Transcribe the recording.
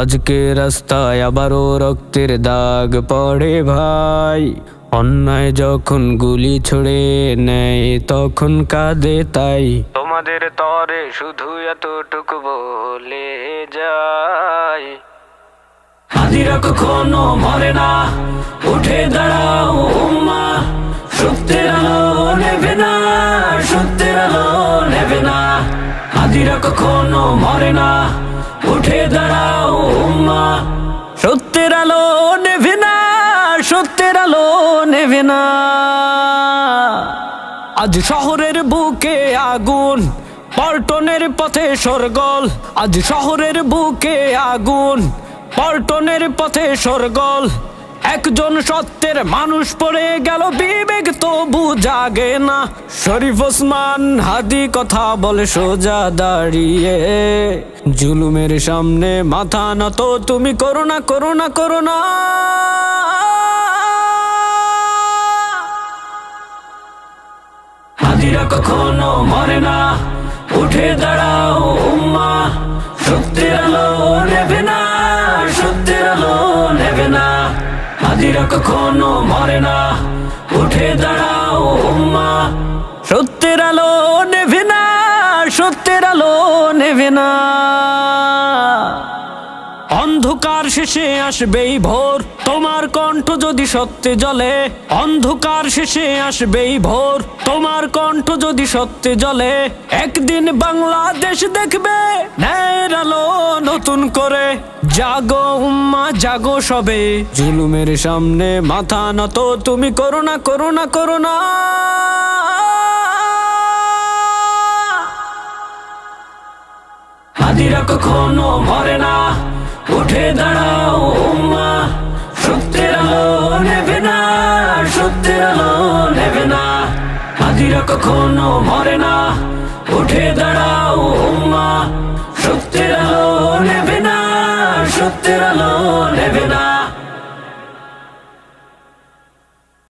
আজকে রাস্তায় আবারও রক্তের দাগ পড়ে ভাই। অন্যায় যখন গুলি ছড়ে নেয়, তখন কাঁদে তাই। তোমাদের তরে শুধু এতটুকু বলে যায় হাজিরা কখনো মরে না, উঠে দাঁড়াও উম্মা। সত্যের আলো নেবে না, সত্যের আলো নেবে না। হাজিরা কখনো মরে না উঠে দাঁড়াও, উম্মা। সত্যের আলো নেভে না, সত্যের আলো নেভে না। আজ শহরের বুকে আগুন, পল্টনের পথে সরগল। আজ শহরের বুকে আগুন, পল্টনের পথে সরগল। একজন সত্যের মানুষ পড়ে গেল বিবেক, তবু জাগে না। শরীফ ওসমান হাদি কথা বলে সোজা দাঁড়িয়ে। জুলুমের সামনে মাথা নত, তুমি করোনা করোনা করোনা। হাজিরা কখনো মরে না, উঠে দাঁড়াও কখনো মরে না। উঠে দাঁড়াও উম্মা। সত্যের আলো নেভে না সত্যের আলো নেভে না। অন্ধকার শেষে আসবেই ভোর। তোমার কণ্ঠ যদি সত্যে জ্বলে, অন্ধকার শেষে আসবেই ভোর। তোমার কণ্ঠ যদি সত্যে জ্বলে, একদিন বাংলাদেশ দেখবে আলো নতুন করে। জাগো উম্মা, জাগো সবে। জুলুমের সামনে মাথা নত, তুমি করোনা করোনা করোনা। হাজিরা কখনো মরে না। উঠে দাঁড়াও উম্মা, সত্যের আলো নেবে না, সত্যের আলো নেবে না। হাজিরা কখনো মরে না। উঠে দাঁড়াও উম্মা, সত্যের আলো নেবে না, সত্যের আলো নেবে না।